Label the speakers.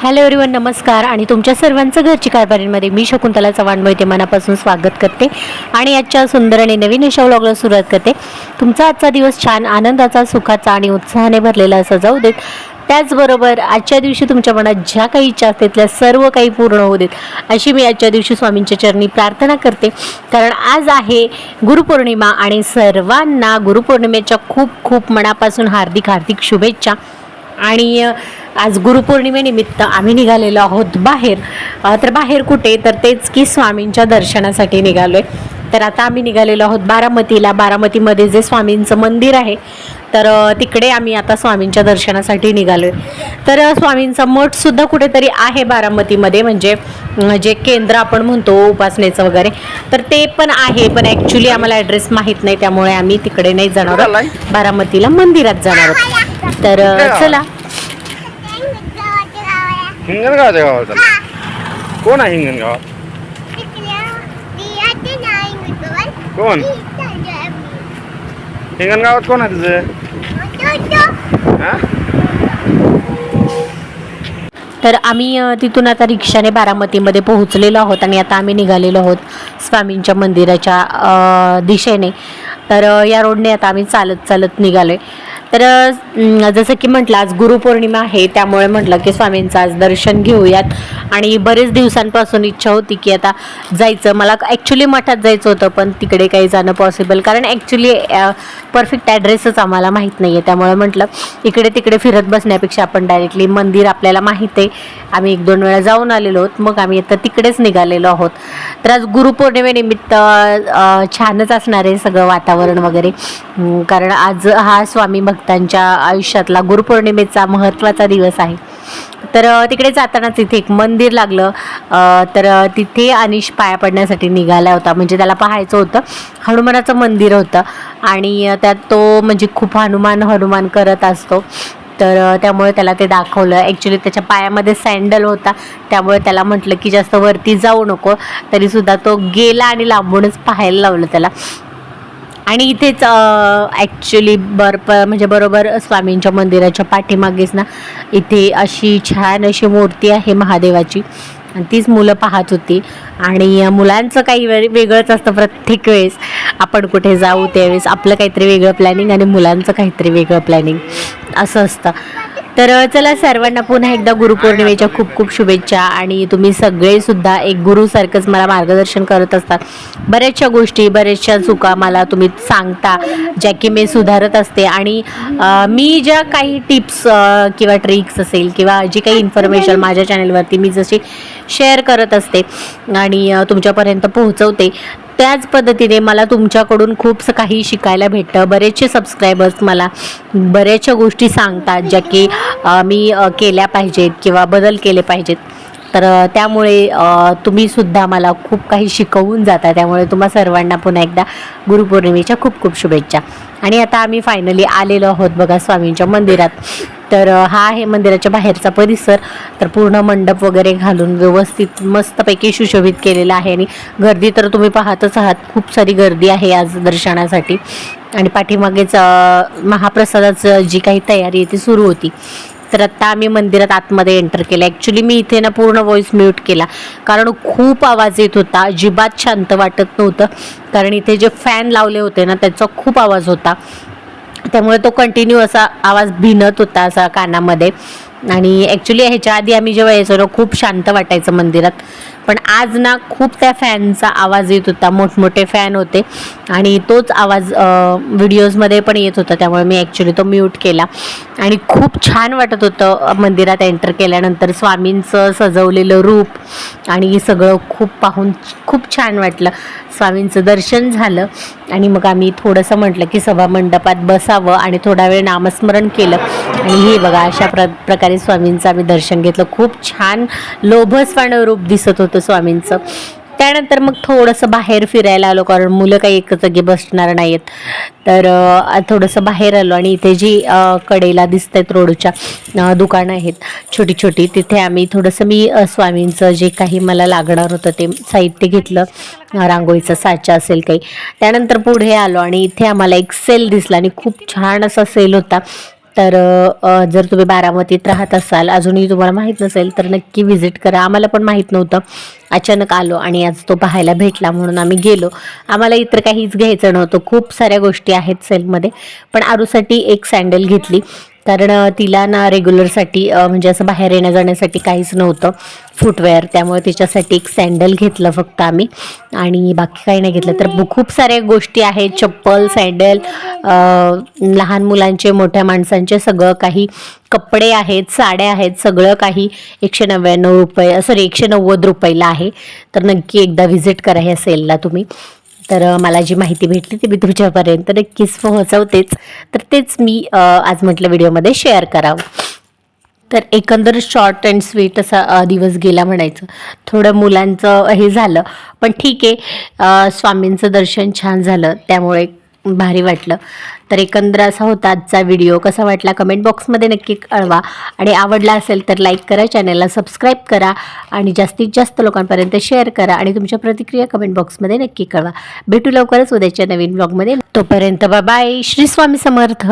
Speaker 1: Hello everyone नमस्कार. आणि तुमच्या सर्वांचं घरची कारभारीमध्ये मी शकुंतला चव्हाण मोहिते मनापासून स्वागत करते. आणि आजच्या सुंदर आणि नवीन अशा व्लॉगला सुरुवात करते. तुमचा आजचा दिवस छान आनंदाचा सुखाचा आणि उत्साहाने भरलेला असा जाऊ देत. त्याचबरोबर आजच्या दिवशी तुमच्या मनात ज्या काही इच्छा असतात त्या सर्व काही पूर्ण होऊ देत. अशी मी आजच्या दिवशी स्वामींच्या चरणी प्रार्थना करते. कारण आज आहे गुरुपौर्णिमा आणि सर्वांना गुरुपौर्णिमेच्या खूप खूप मनापासून हार्दिक हार्दिक शुभेच्छा. आणि आज गुरुपौर्णिमेनिमित्त आम्ही निघालेलो आहोत बाहेर. तर बाहेर कुठे? तर तेच की स्वामींच्या दर्शनासाठी निघालोय. तर आता आम्ही निघालेलो आहोत बारामतीला. बारामतीमध्ये जे स्वामींचं मंदिर आहे तर तिकडे आम्ही आता स्वामींच्या दर्शनासाठी निघालोय. तर अ, स्वामींचं मठसुद्धा कुठेतरी आहे बारामतीमध्ये म्हणजे जे केंद्र आपण म्हणतो उपासनेचं वगैरे. तर ते पण आहे पण ॲक्च्युली आम्हाला ॲड्रेस माहीत नाही त्यामुळे आम्ही तिकडे नाही जाणार बारामतीला मंदिरात जाणार आहोत. तर चला.
Speaker 2: हिंगणगावच्या गावात कोण आहे हिंगणगावात? कोण? हिंगणगावात कोण आहे तुझं? हा?
Speaker 1: तर आम्ही तिथून आता रिक्षाने बारामतीमध्ये पोहोचलेलो आहोत आणि आता आम्ही निघालेलो आहोत स्वामींच्या मंदिराच्या दिशेने. तर या रोडने आता आम्ही चालत चालत निघालो आहे तर जसं की म्हटलं आज गुरुपौर्णिमा आहे त्यामुळे म्हटलं की स्वामींचं आज दर्शन घेऊयात. आणि बरेच दिवसांपासून इच्छा होती की आता जायचं. मला ॲक्च्युली मठात जायचं होतं पण तिकडे काही जाणं पॉसिबल कारण ॲक्च्युली परफेक्ट ॲड्रेसच आम्हाला माहीत नाही आहे त्यामुळे म्हटलं इकडे तिकडे फिरत बसण्यापेक्षा आपण डायरेक्टली मंदिर आपल्याला माहीत आहे. आम्ही एक दोन वेळा जाऊन आलेलो आहोत. मग आम्ही आता तिकडेच निघालेलो आहोत. तर आज गुरुपौर्णिमेनिमित्त छानच असणार आहे सगळं वातावरण वगैरे. कारण आज हा स्वामी भक्तांच्या आयुष्यातला गुरुपौर्णिमेचा महत्त्वाचा दिवस आहे. तर तिकडे जातानाच इथे एक मंदिर लागलं. तर तिथे अनिश पाया पडण्यासाठी निघाला होता. म्हणजे त्याला पाहायचं होतं. हनुमानाचं मंदिर होतं. आणि त्यात तो म्हणजे खूप हनुमान हनुमान करत असतो. तर त्यामुळे त्याला ते दाखवलं. ॲक्च्युली त्याच्या पायामध्ये सँडल होता. त्यामुळे त्याला म्हटलं की जास्त वरती जाऊ नको. तरीसुद्धा तो गेला आणि लांबूनच पाहायला लावलं त्याला. आणि इथेच ॲक्च्युली बर प म्हणजे बरोबर स्वामींच्या मंदिराच्या पाठीमागेच ना इथे अशी छान अशी मूर्ती आहे महादेवाची. आणि तीच मुलं पाहत होती. आणि मुलांचं काही वेळ वेगळंच असतं प्रत्येक वेळेस. आपण कुठे जाऊ त्यावेळेस आपलं काहीतरी वेगळं प्लॅनिंग आणि मुलांचं काहीतरी वेगळं प्लॅनिंग असं असतं. तर चला सर्वांना पुन्हा एकदा गुरुपौर्णिमेच्या खूप खूप शुभेच्छा आणि तुम्ही सगळे सुद्धा एक गुरुसारखंच मला मार्गदर्शन करत असतात बऱ्याचशा गोष्टी बऱ्याचशा चुका मला तुम्ही सांगता ज्या की मी सुधारत असते आणि मी ज्या काही टिप्स किंवा ट्रिक्स असेल किंवा जी काही इन्फॉर्मेशन माझ्या चॅनलवरती मी जशी शेअर करत असते आणि तुमच्यापर्यंत पोहोचवते त्याच पद्धतीने मला तुमच्याकडून खूप काही शिकायला भेटतं. बरेचसे सबस्क्रायबर्स मला बऱ्याचशा गोष्टी सांगतात ज्या की मी केल्या पाहिजेत किंवा बदल केले पाहिजेत. तर त्यामुळे तुम्हीसुद्धा तुम्ही सुद्धा मला खूप काही शिकवून जाता. त्यामुळे तुम्हा सर्वांना पुन्हा एकदा गुरुपौर्णिमेच्या खूप खूप शुभेच्छा. आणि आता आम्ही फायनली आलेलो आहोत बघा स्वामींच्या मंदिरात. तर हा आहे मंदिराच्या बाहेरचा परिसर. तर पूर्ण मंडप वगैरे घालून व्यवस्थित मस्तपैकी सुशोभित केलेला आहे. आणि गर्दी तर तुम्ही पाहतच आहात. खूप सारी गर्दी आहे आज दर्शनासाठी. आणि पाठीमागेच महाप्रसादाचं जी काही तयारी आहे ती सुरू होती. तर आत्ता आम्ही मंदिरात आतमध्ये एंटर केलं. ॲक्च्युली मी इथे ना पूर्ण व्हॉइस म्यूट केला. कारण खूप आवाज येत होता. अजिबात शांत वाटत नव्हतं. कारण इथे जे फॅन लावले होते ना त्याचा खूप आवाज होता. त्यामुळे तो कंटिन्यू असा आवाज भिनत होता असा कानामध्ये. आणि ॲक्च्युली ह्याच्या आधी आम्ही जेव्हा यायचो ना खूप शांत वाटायचं मंदिरात. पण आज ना खूप त्या फॅनचा आवाज येत होता. मोठमोठे फॅन होते. आणि तोच आवाज व्हिडिओजमध्ये पण येत होता. त्यामुळे मी ॲक्च्युली तो म्यूट केला. आणि खूप छान वाटत होतं मंदिरात एंटर केल्यानंतर स्वामींचं सजवलेलं रूप. आणि सगळं खूप पाहून खूप छान वाटलं. स्वामींचं दर्शन झालं. आणि मग आम्ही थोडंसं म्हटलं की सभा मंडपात बसावं. आणि थोडा वेळ नामस्मरण केलं. आणि हे बघा अशा प्र प्रकारे स्वामींचं आम्ही दर्शन घेतलं. खूप छान लोभसवाणं रूप दिसत होतं स्वामींचं. त्यानंतर मग थोडंसं बाहेर फिरायला आलो कारण मुलं काही एक जागी बसणार नाहीत. तर थोडंसं बाहेर आलो आणि इथे जी कडेला दिसत आहेत रोडच्या दुकानं आहेत छोटी छोटी तिथे आम्ही थोडंसं मी स्वामींचं जे काही मला लागणार होतं ते साहित्य घेतलं. रांगोळीचं रांगोळीचा साचा असेल काही. त्यानंतर पुढे आलो आणि इथे आम्हाला एक सेल दिसला आणि खूप छान असा सेल होता. तर जर तुम्ही बारामतीत राहत असाल अजूनही तुम्हाला माहीत नसेल तर नक्की व्हिजिट करा. आम्हाला पण माहीत नव्हतं. अचानक आलो आणि आज तो पाहायला भेटला म्हणून आम्ही गेलो. आम्हाला इतर काहीच घ्यायचं नव्हतं. खूप साऱ्या गोष्टी आहेत सेलमध्ये. पण आरूसाठी एक सँडल घेतली. कारण तिला ना रेग्युलरसाठी म्हणजे असं बाहेर येण्या जाण्यासाठी काहीच नव्हतं फुटवेअर त्यामुळे तिच्यासाठी एक सँडल घेतलं फक्त आम्ही. आणि बाकी काही नाही घेतलं. तर खूप साऱ्या गोष्टी आहेत. चप्पल सँडल लहान मुलांचे मोठ्या माणसांचे सगळं काही कपडे आहेत साड्या आहेत सगळं काही एकशे नव्याण्णव रुपये सॉरी एकशे नव्वद रुपयाला आहे. तर नक्की एकदा व्हिजिट करा ह्या सेलला तुम्ही. तर मला जी माहिती भेटली ती मी तुमच्यापर्यंत नक्कीच पोहोचवतेच. तर तेच मी आज म्हटलं व्हिडिओमध्ये शेअर करावं. तर एकंदर शॉर्ट अँड स्वीट असा दिवस गेला म्हणायचं. थोडं मुलांचं हे झालं. पण ठीक आहे स्वामींचं दर्शन छान झालं. त्यामुळे भारी वाटलं. तर एकंदर असा होता आजचा व्हिडिओ कसा वाटला कमेंट बॉक्समध्ये नक्की कळवा. आणि आवडला असेल तर लाईक करा चॅनलला सबस्क्राईब करा आणि जास्तीत जास्त लोकांपर्यंत शेअर करा आणि तुमच्या प्रतिक्रिया कमेंट बॉक्समध्ये नक्की कळवा. भेटू लवकरच उद्याच्या नवीन ब्लॉगमध्ये तोपर्यंत बाय श्री स्वामी समर्थ.